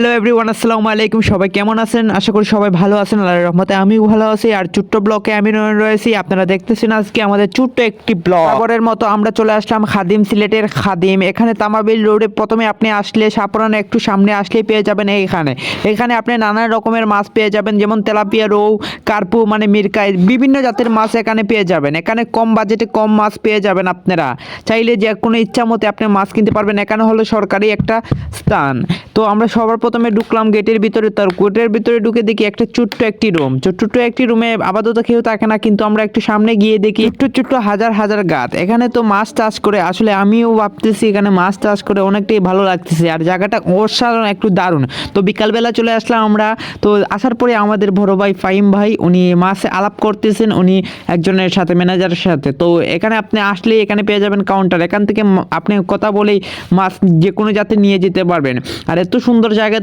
Hello everyone আসসালামু আলাইকুম। সবাই কেমন আছেন? আশা করি সবাই ভালো আছেন, আল্লাহর রহমতে আমিও ভালো আছি। আর চুট্ট ব্লকে আমি রয়ে- রয়েছি। আপনারা দেখতেছেন আজকে আমাদের ছোট্ট একটি ব্লগ। খবরের মতো আমরা চলে আসলাম খাদিম সিলেটের খাদিম। এখানে তামাবিল রোডে প্রথমে আপনি আসলে সাপরান একটু সামনে আসলেই পেয়ে যাবেন এইখানে। এখানে আপনি নানা রকমের মাছ পেয়ে যাবেন, যেমন তেলাপিয়া রৌ কার্পু মানে মিরকাই বিভিন্ন জাতের মাছ এখানে পেয়ে যাবেন। এখানে কম বাজেটে কম মাছ পেয়ে যাবেন আপনারা। চাইলে যে কোনো ইচ্ছা মতে আপনি মাছ কিনতে পারবেন। এখানে হলো সরকারি একটা স্থান। তো আমরা সবার প্রথমে ঢুকলাম গেটের ভিতরে, তার গেটের ভিতরে ঢুকে দেখি একটা ছোট্ট একটি রুম। ছোট্ট একটি রুমে আপাতত কেউ থাকে না, কিন্তু আমরা একটু সামনে গিয়ে দেখি ছোট্ট ছোট্ট হাজার হাজার গাছ। এখানে তো মাছ চাষ করে, আসলে আমিও ভাবতেছি এখানে মাছ চাষ করে অনেকটাই ভালো লাগতেছে, আর জায়গাটা অসাধারণ, একটু দারুণ। তো বিকালবেলা চলে আসলাম আমরা, তো আসার পরে আমাদের বড় ভাই ফাইম ভাই, উনি মাছে আলাপ করতেছেন, উনি একজনের সাথে, ম্যানেজারের সাথে। তো এখানে আপনি আসলে এখানে পেয়ে যাবেন কাউন্টার এখান থেকে আপনি কথা বলেই মাছ যে কোনো জাতে নিয়ে যেতে পারবেন। আর এত সুন্দর জায়গা